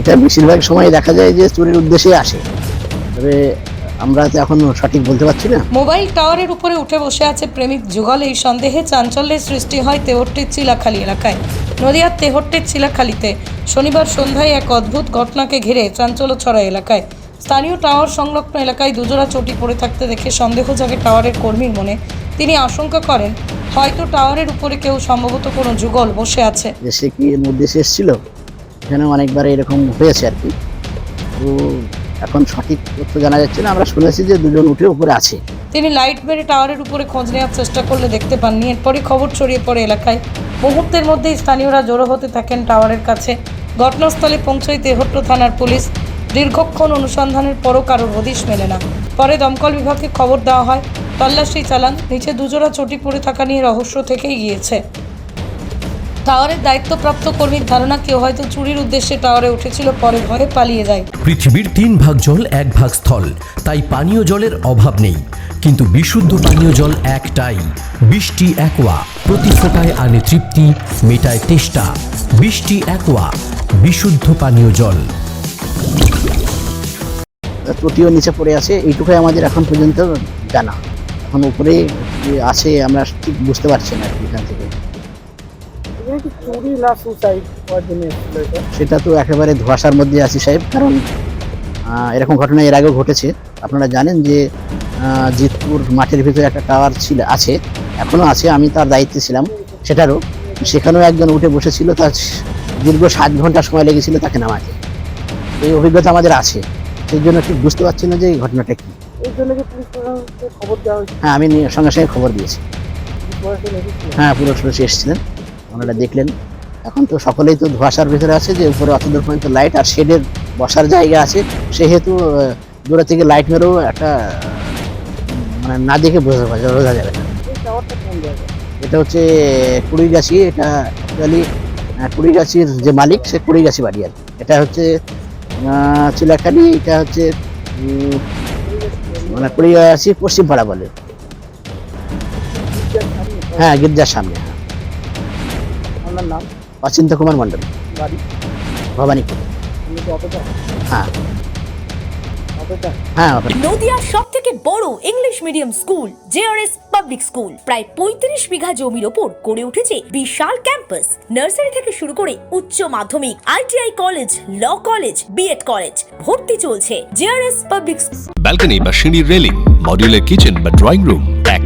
এটা বেশিরভাগ সময় দেখা যায় যে চুরির উদ্দেশ্যে আসে। তবে আমরা তো এখন সঠিক বলতে পারছি না। মোবাইল টাওয়ারের উপরে উঠে বসে আছে প্রেমিক যুগল। এই সন্দেহে চাঞ্চল্যের সৃষ্টি হয় তেহট্টির চিলাখালী এলাকায়। নদিয়ার তেহট্টির চিলাখালীতে শনিবার সন্ধ্যায় এক অদ্ভুত ঘটনাকে ঘিরে চাঞ্চল্য ছড়া এলাকায়। স্থানীয় টাওয়ার সংলগ্ন এলাকায় দুজোড়া চটি পড়ে থাকতে দেখে সন্দেহ জাগে টাওয়ারের কর্মীর মনে। তিনি আশঙ্কা করেন হয়তো টাওয়ারের উপরে কেউ সম্ভবত কোনো যুগল বসে আছে। সে কি এর মধ্যে শেষ ছিল এখানে অনেকবার এরকম হয়েছে আর কি। তো এখন সঠিক তথ্য জানা যাচ্ছে না, আমরা শুনেছি যে দুজন উঠে উপরে আছে। তিনি লাইট মেরে টাওয়ারের উপরে খোঁজ নেওয়ার চেষ্টা করলে দেখতে পাননি। এরপরই খবর ছড়িয়ে পড়ে এলাকায়। মুহূর্তের মধ্যেই স্থানীয়রা জড়ো হতে থাকেন টাওয়ারের কাছে। ঘটনাস্থলে পৌঁছয় তেহট্ট থানার পুলিশ। দীর্ঘক্ষণ অনুসন্ধানের পরও কারোর হদিশ মেলে না। পরে দমকল বিভাগকে খবর দেওয়া হয়। তল্লাশি চালান, নিচে দুজোড়া চটি পড়ে থাকা নিয়ে রহস্য থেকেই গিয়েছে। টাওয়ারের দায়িত্বপ্রাপ্ত কর্মীর ধারণা কেউ হয়তো চুরির উদ্দেশ্যে টাওয়ারে উঠেছিল পরে ভয়ে পালিয়ে যায়। পৃথিবীর তিন ভাগ জল এক ভাগ স্থল। তাই পানীয় জলের অভাব নেই। কিন্তু বিশুদ্ধ পানীয় জল একটাই। বৃষ্টি একোয়া প্রতি ফোটায় আনে তৃপ্তি মেটায় তেষ্টা। বৃষ্টি একোয়া বিশুদ্ধ পানীয় জল। ত্রুটিও নিচে পড়ে আছে এইটুকুই আমাদের এখন পর্যন্ত জানা। এখন উপরে যে আছে আমরা ঠিক বুঝতে পারছি না এখান থেকে কি চুরি না সুসাইড হওয়ার জন্য এসেছিল এটা। সেটা তো একেবারে ধোঁয়াশার মধ্যে আছি সাহেব। কারণ এরকম ঘটনা এর আগেও ঘটেছে। আপনারা জানেন যে জিতপুর মাঠের ভিতরে একটা টাওয়ার ছিল আছে এখনও আছে আমি তার দায়িত্বে ছিলাম সেটারও। সেখানেও একজন উঠে বসেছিল তার দীর্ঘ সাত ঘণ্টা সময় লেগেছিল তাকে নামাতে। এই অভিজ্ঞতা আমাদের আছে। সেই জন্য ঠিক বুঝতে পারছি না যে এই ঘটনাটা কি। হ্যাঁ আমি সঙ্গে সঙ্গে খবর দিয়েছি। হ্যাঁ পুরো সদস্য এসেছিলেন। ওনারা দেখলেন। এখন তো সকলেই তো ধোঁয়াশার ভিতরে আছে যে উপরে অতদূর পর্যন্ত লাইট আর শেডের বসার জায়গা আছে। সেহেতু দূরে থেকে লাইট মেরেও একটা মানে না দেখে বোঝা বোঝা- বোঝা যাবে। না এটা হচ্ছে কুড়িগাছি এটা অ্যাকচুয়ালি কুড়িগাছির যে মালিক সে কুড়িগাছি বাড়ি আর এটা হচ্ছে আহ, চিলাখালি এটা হচ্ছে মানে কুড়িগাছি পশ্চিম পাড়া বলে। হ্যাঁ গির্জার সামনে। হ্যাঁ আপনার নাম? অচিন্ত কুমার মণ্ডল। বাড়ি? ভবানীপুর। হ্যাঁ। হ্যাঁ নদিয়ার সব থেকে বড় English medium school JRS public school প্রায় পঁয়ত্রিশ বিঘা জমির ওপর গড়ে উঠেছে বিশাল ক্যাম্পাস নার্সারি থেকে শুরু করে উচ্চ মাধ্যমিক ITI college law college B Ed college ভর্তি চলছে। জেআরএস পাবলিক ব্যালকনি বা সিঁড়ির রেলিং মডিউলার কিচেন বা ড্রয়িং রুম